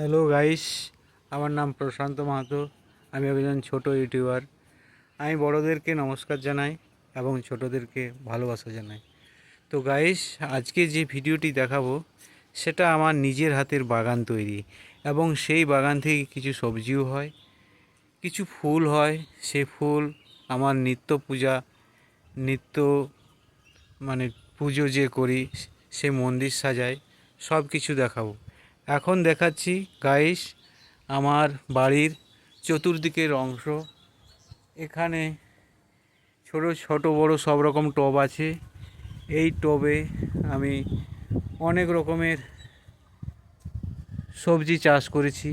Hello guys আমার নাম প্রশান্ত মাহাতো। আমি একজন ছোট ইউটিউবার। আমি বড়োদেরকে নমস্কার জানাই এবং ছোটোদেরকে ভালোবাসা জানাই। তো গাইস আজকে যে ভিডিওটি দেখাবো, সেটা আমার নিজের হাতের বাগান তৈরি এবং সেই বাগান থেকে কিছু সবজিও হয়, কিছু ফুল হয়। সেই ফুল আমার নিত্য পূজা, নিত্য মানে পুজো যে করি, সে মন্দির সাজাই সব কিছু দেখাবো। এখন দেখাচ্ছি গাইস আমার বাড়ির চতুর্দিকের অংশ। এখানে ছোট ছোট, বড় সব রকম টব আছে। এই টবে আমি অনেক রকমের সবজি চাষ করেছি।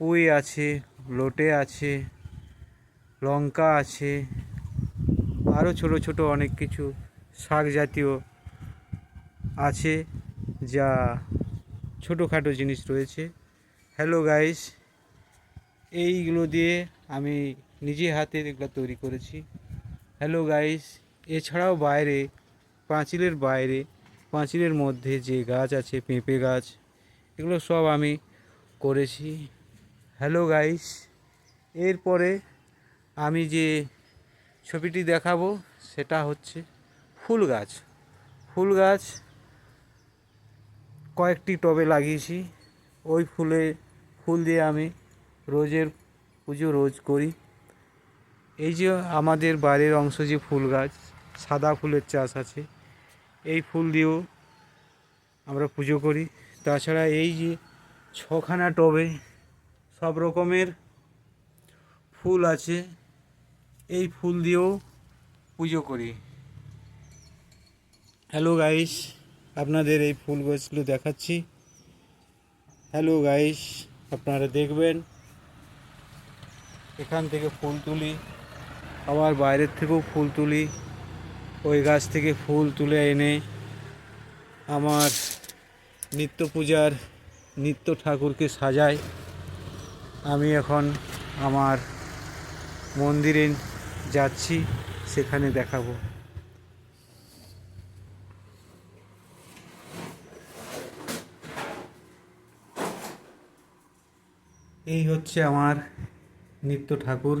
পুঁই আছে, লোটে আছে, লঙ্কা আছে, আরও ছোট ছোট অনেক কিছু শাক জাতীয় আছে যা ছোটোখাটো জিনিস রয়েছে। হ্যালো গাইস এইগুলো দিয়ে আমি নিজে হাতে এগুলো তৈরি করেছি। হ্যালো গাইস এছাড়াও বাইরে, পাঁচিলের বাইরে, পাঁচিলের মধ্যে যে গাছ আছে, পেঁপে গাছ, এগুলো সব আমি করেছি। হ্যালো গাইস এরপরে আমি যে ছবিটি দেখাবো, সেটা হচ্ছে ফুল গাছ। ফুল গাছ কয়েকটি টবে লাগিয়েছি। ওই ফুলে, ফুল দিয়ে আমি রোজের পুজো রোজ করি। এই যে আমাদের বাড়ির অংশ যে ফুল গাছ, সাদা ফুলের চাষ আছে, এই ফুল দিয়েও আমরা পুজো করি। তাছাড়া এই যে ছখানা টবে সব রকমের ফুল আছে, এই ফুল দিয়েও পুজো করি। হ্যালো গাইস আপনাদের এই ফুল গাছগুলো দেখাচ্ছি। হ্যালো গাইস আপনারা দেখবেন। এখান থেকে ফুল তুলি, আবার বাইরের থেকেও ফুল তুলি। ওই গাছ থেকে ফুল তুলে এনে আমার নিত্য পূজার নিত্য ঠাকুরকে সাজাই। আমি এখন আমার মন্দিরে যাচ্ছি, সেখানে দেখাবো। এই হচ্ছে আমার নিত্য ঠাকুর।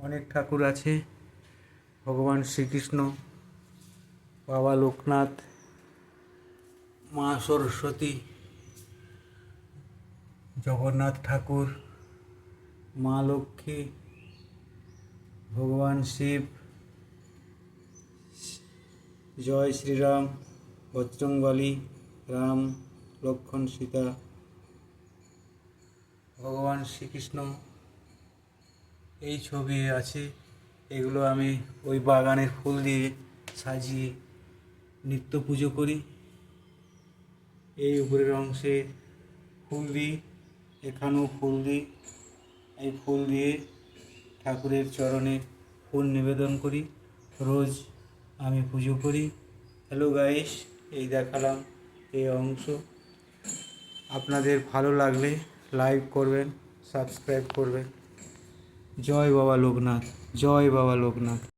অনেক ঠাকুর আছে। ভগবান শ্রীকৃষ্ণ, বাবা লোকনাথ, মা সরস্বতী, জগন্নাথ ঠাকুর, মা লক্ষ্মী, ভগবান শিব, জয় শ্রীরাম বজরংবলী রাম লক্ষ্মণ সীতা ভগবান শ্রীকৃষ্ণ এই ছবি আছে, এগুলো আমি ওই বাগানের ফুল দিয়ে সাজিয়ে নিত্য পুজো করি। এই উপরের অংশে ফুল দিই, এখানেও ফুল দিই। এই ফুল দিয়ে ঠাকুরের চরণে ফুল নিবেদন করি। রোজ আমি পুজো করি। হ্যালো গাইস, এই দেখালাম এই অংশ। আপনাদের ভালো লাগলে লাইক করবেন সাবস্ক্রাইব করবেন। জয় বাবা লোকনাথ জয় বাবা লোকনাথ।